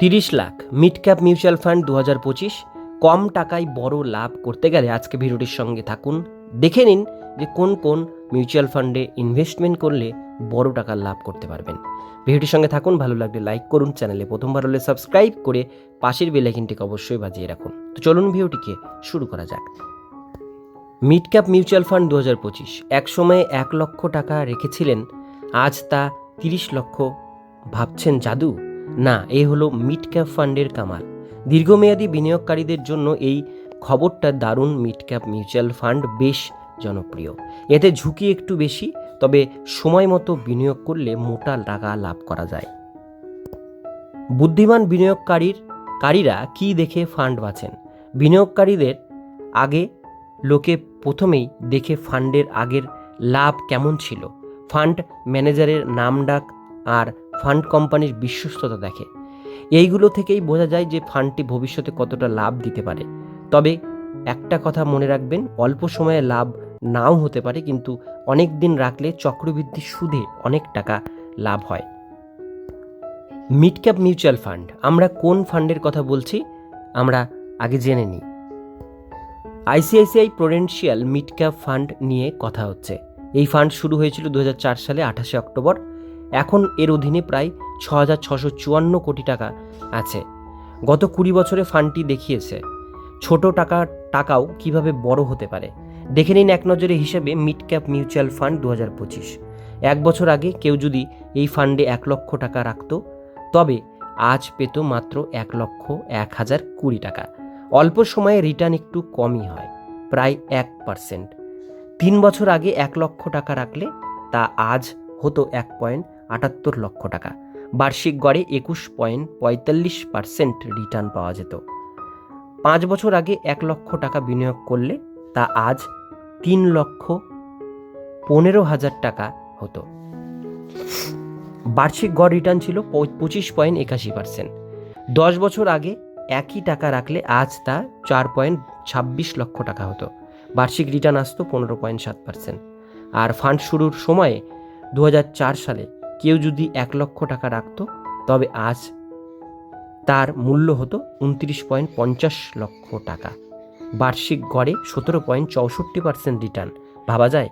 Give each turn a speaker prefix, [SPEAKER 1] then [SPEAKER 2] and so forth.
[SPEAKER 1] তিরিশ lakh mid cap mutual fund দু হাজার পঁচিশ কম টাকায় বড় লাভ করতে গেলে আজকে ভিডিওটির সঙ্গে থাকুন। দেখে নিন যে কোন কোন মিউচুয়াল ফান্ডে ইনভেস্টমেন্ট করলে বড় টাকার লাভ করতে পারবেন। ভিডিওটির সঙ্গে থাকুন, ভালো লাগলে লাইক করুন, চ্যানেলে প্রথমবার হলে সাবস্ক্রাইব করে পাশের বেলাইকিনটিকে অবশ্যই বাজিয়ে রাখুন। তো চলুন ভিডিওটিকে শুরু করা যাক। মিড ক্যাপ মিউচুয়াল ফান্ড দু হাজার পঁচিশ এক সময়ে এক লক্ষ টাকা রেখেছিলেন, আজ তা তিরিশ লক্ষ ভাবছেন জাদু? না, এ হলো মিড ক্যাপ ফান্ডের কামাল। দীর্ঘমেয়াদী বিনিয়োগকারীদের জন্য এই খবরটা দারুণ মিড ক্যাপ মিউচুয়াল ফান্ড বেশ জনপ্রিয়। এতে ঝুঁকি একটু বেশি, তবে সময় মতো বিনিয়োগ করলে মোটা টাকা লাভ করা যায়। বুদ্ধিমান বিনিয়োগকারীর, কারীরা কী দেখে ফান্ড বাছেন বিনিয়োগকারীদের আগে লোকে প্রথমেই দেখে ফান্ডের আগের লাভ কেমন ছিল। ফান্ড ম্যানেজারের নাম ডাক আর ফান্ড কোম্পানির বিশ্বস্ততা দেখে। এইগুলো থেকেই বোঝা যায় যে ফান্ডটি ভবিষ্যতে কতটা লাভ দিতে পারে। তবে একটা কথা মনে রাখবেন, অল্প সময়ে লাভ নাও হতে পারে, কিন্তু অনেক দিন রাখলে চক্রবৃদ্ধি সুদে অনেক টাকা লাভ হয়। মিড ক্যাপ মিউচুয়াল ফান্ড, আমরা কোন ফান্ডের কথা বলছি, আমরা আগে জেনে নিই। ICICI Prudential mid cap fund নিয়ে কথা হচ্ছে। এই ফান্ড শুরু হয়েছিল দু হাজার চার সালে, আঠাশে অক্টোবর। এখন এর অধীনে প্রায় ছ হাজার ছশো চুয়ান্ন কোটি টাকা আছে। গত কুড়ি বছরে ফান্ডটি দেখিয়েছে। ছোট টাকা, টাকাও কীভাবে বড় হতে পারে? দেখে নিন এক নজরে হিসেবে মিড ক্যাপ মিউচুয়াল ফান্ড দু এক বছর আগে কেউ যদি এই ফান্ডে এক লক্ষ টাকা রাখতো, তবে আজ পেত মাত্র এক লক্ষ এক হাজার কুড়ি টাকা। অল্প সময়ে রিটার্ন একটু কমই হয়, প্রায় এক পার্সেন্ট। তিন বছর আগে এক লক্ষ টাকা রাখলে তা আজ হতো এক পয়েন্ট আটাত্তর লক্ষ টাকা। বার্ষিক গড়ে একুশ পয়েন্ট পঁয়তাল্লিশ পার্সেন্ট রিটার্ন পাওয়া যেত। পাঁচ বছর আগে এক লক্ষ টাকা বিনিয়োগ করলে তা আজ তিন লক্ষ পনেরো হাজার টাকা হতো। বার্ষিক গড় রিটার্ন ছিল পঁচ- পঁচিশ পয়েন্ট একাশি পার্সেন্ট। দশ বছর আগে একই টাকা রাখলে আজ তা চার পয়েন্ট ছাব্বিশ লক্ষ টাকা হতো। বার্ষিক রিটার্ন আসতো পনেরো পয়েন্ট সাত পার্সেন্ট। আর ফান্ড শুরুর সময়ে দু হাজার চার সালে কেউ যদি এক লক্ষ টাকা রাখত, তবে আজ তার মূল্য হতো উনত্রিশ পয়েন্ট পঞ্চাশ লক্ষ টাকা। বার্ষিক গড়ে সতেরো পয়েন্ট চৌষট্টি পার্সেন্ট রিটার্ন। ভাবা যায়?